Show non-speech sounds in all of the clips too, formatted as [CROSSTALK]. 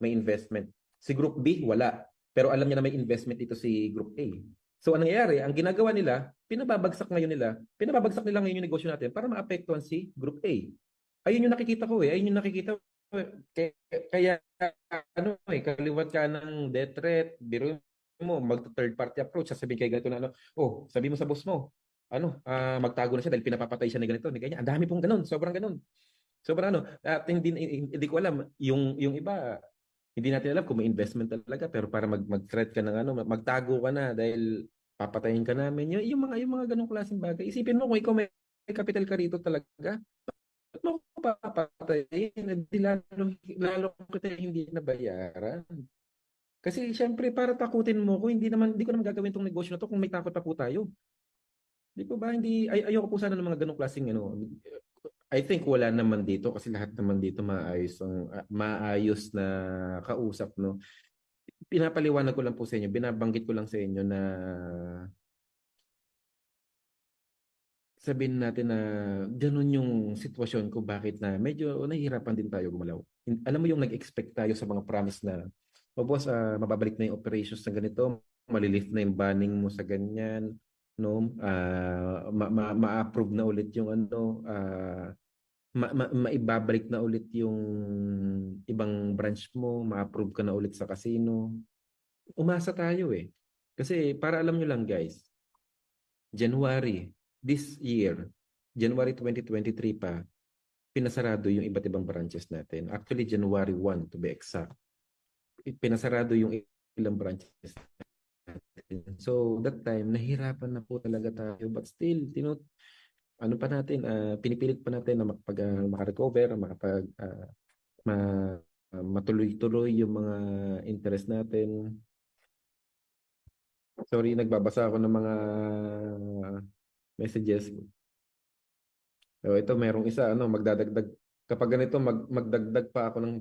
may investment. Si Group B, wala. Pero alam niya na may investment dito si Group A. So anong nangyayari? Ang ginagawa nila, pinababagsak ngayon nila, pinababagsak nila ngayon yung negosyo natin para maapektuhan si Group A. Ayun yung nakikita ko eh. Ayun yung nakikita kaya, kaya ano eh, kaliwat ka ng death threat, biro mo, mag third party approach, sasabihin kay ganito na ano, oh, sabi mo sa boss mo, ano, ah, magtago na siya dahil pinapapatay siya ni ganito, ni ganyan. Ang dami pong ganun, sobrang ganun. Sobrang ano, at hindi, hindi ko alam, yung, yung iba, hindi natin alam kung may investment talaga, pero para mag, mag-threat ka ng ano, magtago ka na dahil papatayin ka namin. Yung, yung mga, yung mga ganung klaseng bagay. Isipin mo kung ikaw may capital ka rito talaga, ba't mo ko papatayin? Di lalo, lalo kita hindi nabayaran. Kasi syempre para takutin mo ko, hindi naman hindi ko naman gagawin tong negosyo na to kung may takot pa po tayo. Di po ba hindi ay ayoko po sana ng mga ganung klaseng ano. I think wala naman dito kasi lahat naman dito maayos ang uh, maayos na kausap no. Pinapaliwanag ko lang po sa inyo, binabanggit ko lang sa inyo na sabihin natin na ganun yung sitwasyon ko bakit na medyo nahihirapan din tayo gumalaw. Alam mo yung nag-expect tayo sa mga promise na o boss, uh, mababalik na yung operations na ganito, malilift na yung banning mo sa ganyan, no? Uh, ma-approve ma- ma na ulit yung ano, uh, ma- ma- maibabalik na ulit yung ibang branch mo, ma-approve ka na ulit sa casino. Umasa tayo eh. Kasi para alam nyo lang guys, January this year, January 2023 pa, pinasarado yung iba't ibang branches natin. Actually, January 1 to be exact pinasarado yung ilang branches. So that time nahirapan na po talaga tayo but still tinut ano pa natin uh, pinipilit pa natin na makapag uh, makarecover, makapag uh, ma, uh, matuloy-tuloy yung mga interest natin. Sorry, nagbabasa ako ng mga messages. So ito merong isa ano magdadagdag kapag ganito mag, magdagdag pa ako ng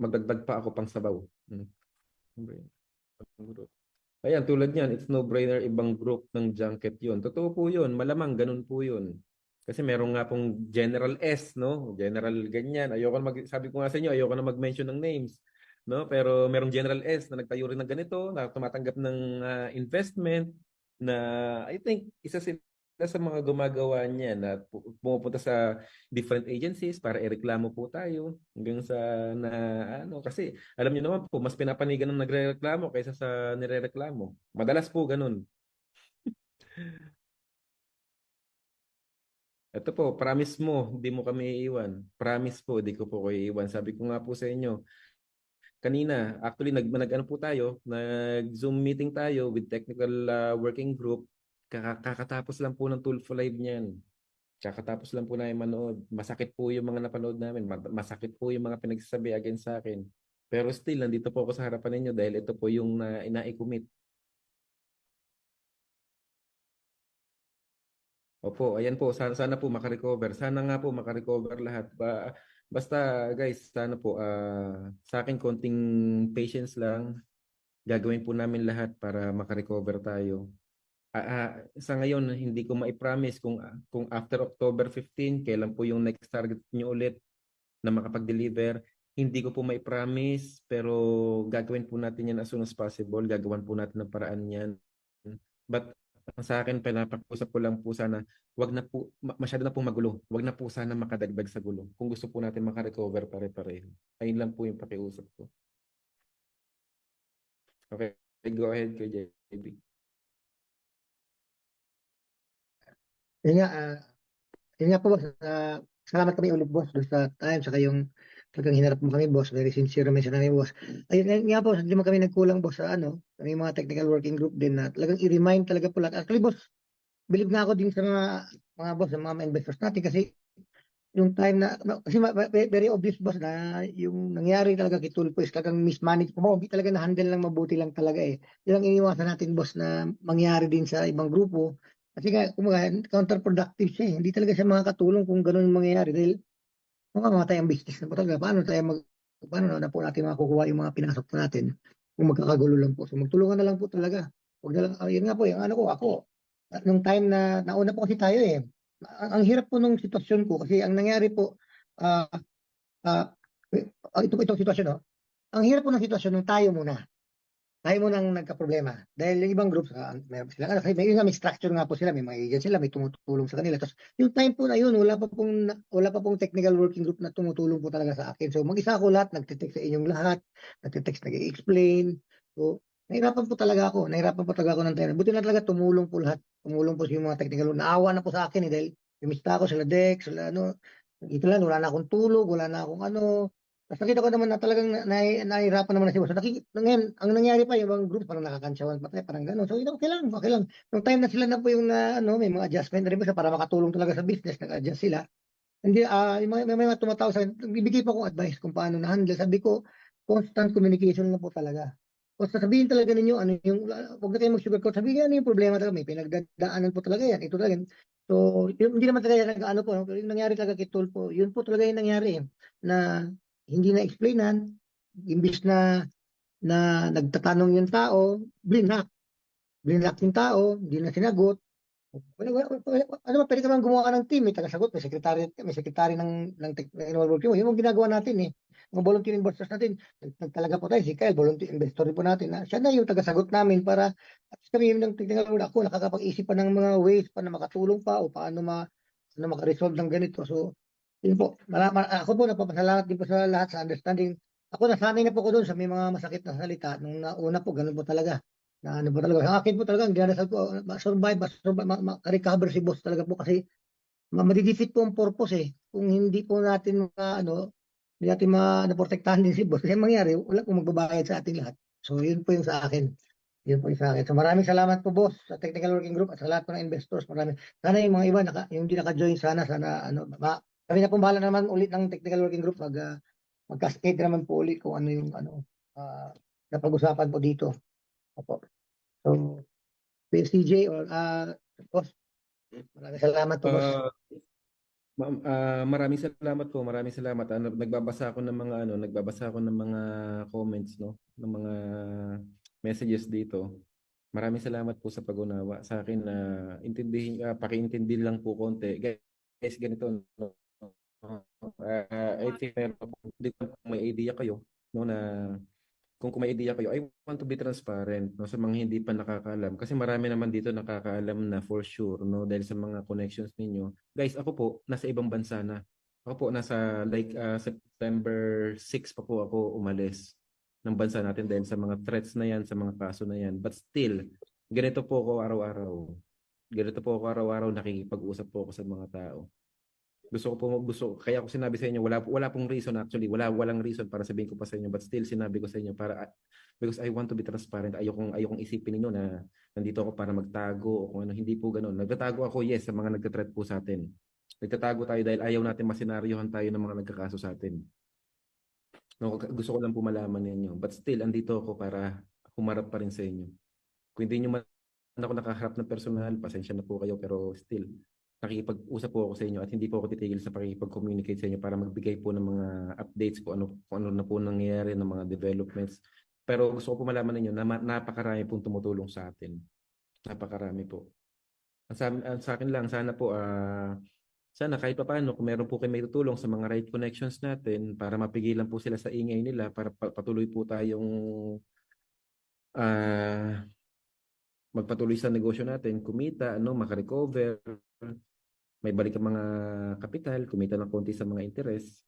magdagdag pa ako pang sabaw. Hmm. Ayan, tulad niyan, it's no-brainer ibang group ng junket yun. Totoo po yun, malamang ganun po yun. Kasi meron nga pong General S, no? General ganyan. Ayoko na mag, sabi ko nga sa inyo, ayoko na mag-mention ng names. No? Pero merong General S na nagtayo rin ng ganito, na tumatanggap ng uh, investment, na I think isa sila sa mga gumagawa niya na pumupunta sa different agencies para ireklamo po tayo hanggang sa na ano kasi alam niyo naman po mas pinapanigan ng nagrereklamo kaysa sa nirereklamo. Madalas po ganun. [LAUGHS] Ito po, promise mo, hindi mo kami iiwan. Promise po, hindi ko po kayo iiwan. Sabi ko nga po sa inyo, kanina, actually, nag, nag ano po tayo, nag-Zoom meeting tayo with technical uh, working group kakatapos lang po ng Tulfo Live niyan. Kakatapos lang po na manood. Masakit po yung mga napanood namin. Masakit po yung mga pinagsasabi against sa akin. Pero still, nandito po ako sa harapan ninyo dahil ito po yung na, ina-commit. Opo, ayan po. Sana, sana po makarecover. Sana nga po makarecover lahat. Ba, basta guys, sana po uh, sa akin konting patience lang. Gagawin po namin lahat para makarecover tayo uh, sa ngayon hindi ko mai-promise kung kung after October 15 kailan po yung next target niyo ulit na makapag-deliver. Hindi ko po mai-promise pero gagawin po natin yan as soon as possible. Gagawan po natin ng paraan yan. But sa akin pinapag-usap ko lang po sana wag na po masyado na po magulo. Wag na po sana makadagdag sa gulo. Kung gusto po natin maka-recover pare-pareho. Ayun lang po yung pakiusap ko. Okay, go ahead kay JB. Yun nga, ah, yun nga po boss, ah, salamat kami ulit boss doon sa time, saka yung talagang hinarap mo kami boss, very sincere naman siya namin boss. Ayun yun nga po, hindi mo kami nagkulang boss sa ano, kami mga technical working group din na talagang i-remind talaga po lahat. Actually boss, believe nga ako din sa mga mga boss, sa mga investors natin kasi yung time na, kasi very obvious boss na yung nangyari talaga kay Tulpo is talagang mismanage po. Hindi talaga na-handle lang mabuti lang talaga eh. Yan ang iniwasan natin boss na mangyari din sa ibang grupo kasi nga, kumaga, counterproductive siya eh. Hindi talaga siya makakatulong kung ganun yung mangyayari dahil mamamatay ang business na po talaga. Paano tayo mag, paano na po natin makukuha yung mga pinasok po natin kung magkakagulo lang po. So magtulungan na lang po talaga. Huwag na lang, uh, yun nga po, yung ano ko, ako, nung time na nauna po kasi tayo eh, ang, ang hirap po nung sitwasyon ko kasi ang nangyari po, uh, uh, ito itong sitwasyon, no? ang hirap po ng sitwasyon nung tayo muna. Tayo muna ang nagka-problema. Dahil yung ibang groups, ah, meron sila, ano, may, yun may structure nga po sila, may mga agent sila, may tumutulong sa kanila. Tapos, yung time po na yun, wala pa pong, wala pa pong technical working group na tumutulong po talaga sa akin. So, mag-isa ako lahat, nagtitext sa inyong lahat, nagtitext, nag-explain. So, nahirapan po talaga ako, nahirapan po talaga ako ng time. Buti na talaga tumulong po lahat, tumulong po yung mga technical. Naawa na po sa akin eh, dahil Lumista ako sila Dex, sila ano, ito lang, wala na akong tulog, wala na akong ano. Tapos nakita ko naman na talagang na, na, nahihirapan naman na si Boss. Nakik- ngayon, ang nangyari pa, yung mga groups, parang nakakantsawan pa tayo, parang gano'n. So, ito, okay lang, okay lang. Nung time na sila na po yung na, ano, may mga adjustment na rin po para makatulong talaga sa business, nag-adjust sila. Hindi, ah, yung mga, may mga tumatawag sa akin, bibigay pa akong advice kung paano na-handle. Sabi ko, constant communication na po talaga. Kung sasabihin talaga ninyo, ano yung, huwag na kayo mag-sugarcoat, sabihin ano yung problema talaga, may pinagdadaanan po talaga yan, ito talaga. So, yun, hindi naman talaga ano po, yung nangyari talaga kay Tulfo, yun po talaga yung nangyari eh, na hindi na explainan, imbis na na nagtatanong yung tao, blinak. Blinak yung tao, hindi na sinagot. Wala, wala, wala, ano ba, pwede ka man gumawa ng team, may tagasagot, may secretary, may secretary ng, ng technical working mo. Yun ang ginagawa natin eh. Mga volunteer investors natin, nag- nag- talaga po tayo, si Kyle, volunteer investor po natin. Na, siya na yung tagasagot namin para at kami yung ng technical work. Ako, nakakapag-isip pa ng mga ways pa na makatulong pa o paano ma, ano, makaresolve ng ganito. So, yun po. Mara, mara- ako po, napapasalamat din po sa lahat sa understanding. Ako, nasanay na po ko doon sa may mga masakit na salita. Nung nauna po, ganun po talaga. Na ano po talaga. Sa akin po talaga, ang dinadasal ko, ma-survive, ma-survive, ma- ma-recover si boss talaga po kasi ma- madidefeat po ang purpose eh. Kung hindi po natin ma, ano, hindi natin ma, naprotektahan din si boss. Kasi ang mangyari, wala pong magbabayad sa ating lahat. So, yun po yung sa akin. Yun po yung sa akin. So, maraming salamat po, boss, sa Technical Working Group at sa lahat po ng investors. Maraming. Sana yung mga iba, naka, yung hindi naka-join, sana, sana, ano, ma, kami na po bahala naman ulit ng Technical Working Group. Mag, uh, mag-cascade naman po ulit kung ano yung, ano, ah, napag-usapan po dito. Opo. So, PSCJ or, ah, boss, maraming salamat po, boss. Ah, ma'am, ah, maraming salamat po, maraming salamat. Ano, nagbabasa ako ng mga ano, nagbabasa ako ng mga comments, no, ng mga messages dito. Maraming salamat po sa pag-unawa sa akin na intindihin, ah, pakiintindi lang po konti. Guys, ganito, no. Ah, I think hindi ko kung may idea kayo, no, na kung kung may idea kayo, I want to be transparent no, sa mga hindi pa nakakaalam. Kasi marami naman dito nakakaalam na for sure, no, dahil sa mga connections ninyo. Guys, ako po, nasa ibang bansa na. Ako po, nasa like ah, September 6 pa po ako umalis ng bansa natin dahil sa mga threats na yan, sa mga kaso na yan. But still, ganito po ako araw-araw. Ganito po ako araw-araw, nakikipag-usap po ako sa mga tao. Gusto ko po gusto kaya ako sinabi sa inyo wala wala pong reason actually wala walang reason para sabihin ko pa sa inyo but still sinabi ko sa inyo para because I want to be transparent ayokong ayokong isipin niyo na nandito ako para magtago o kung ano hindi po ganoon nagtatago ako yes sa mga nagte-threat po sa atin. Nagtatago tayo dahil ayaw natin masenaryohan tayo ng mga nagkakaso sa atin. No, gusto ko lang po malaman ninyo but still andito ako para humarap pa rin sa inyo. Kung hindi niyo man ako nakaharap ng personal pasensya na po kayo pero still nakikipag-usap po ako sa inyo at hindi po ako titigil sa pakikipag-communicate sa inyo para magbigay po ng mga updates kung ano, kung ano na po nangyayari ng mga developments. Pero gusto ko po malaman ninyo na napakarami pong tumutulong sa atin. Napakarami po. Sa, sa akin lang, sana po, ah, sana kahit pa paano, kung meron po kayo may tutulong sa mga right connections natin para mapigilan po sila sa ingay nila para pa- patuloy po tayong ah magpatuloy sa negosyo natin, kumita, ano, makarecover, may balik ang mga kapital, kumita ng konti sa mga interes.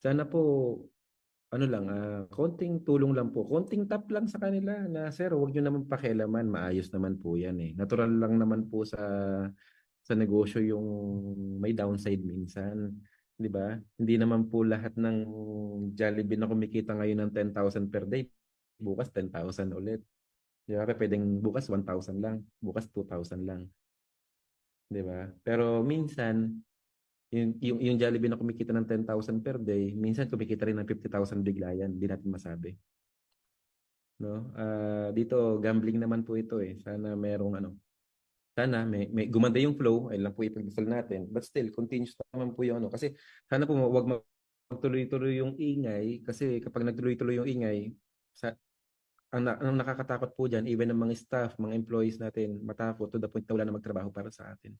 Sana po, ano lang, ah, konting tulong lang po, konting tap lang sa kanila na, sir, huwag nyo naman pakialaman, maayos naman po yan eh. Natural lang naman po sa sa negosyo yung may downside minsan. 'di ba? Hindi naman po lahat ng Jollibee na kumikita ngayon ng 10,000 per day, bukas 10,000 ulit. Ba? Pwedeng bukas 1,000 lang, bukas 2,000 lang. 'Di ba? Pero minsan yung, yung, yung Jollibee na kumikita ng 10,000 per day, minsan kumikita rin ng 50,000 bigla yan. Hindi natin masabi. No? Ah, dito, gambling naman po ito eh. Sana merong ano. Sana may, may gumanda yung flow. Ay lang po ipagdasal natin. But still, continuous naman po yung ano. Kasi sana po wag magtuloy-tuloy yung ingay. Kasi kapag nagtuloy-tuloy yung ingay, sa, ang, ang nakakatakot po dyan, even ng mga staff, mga employees natin, matakot to the point na wala na magtrabaho para sa atin.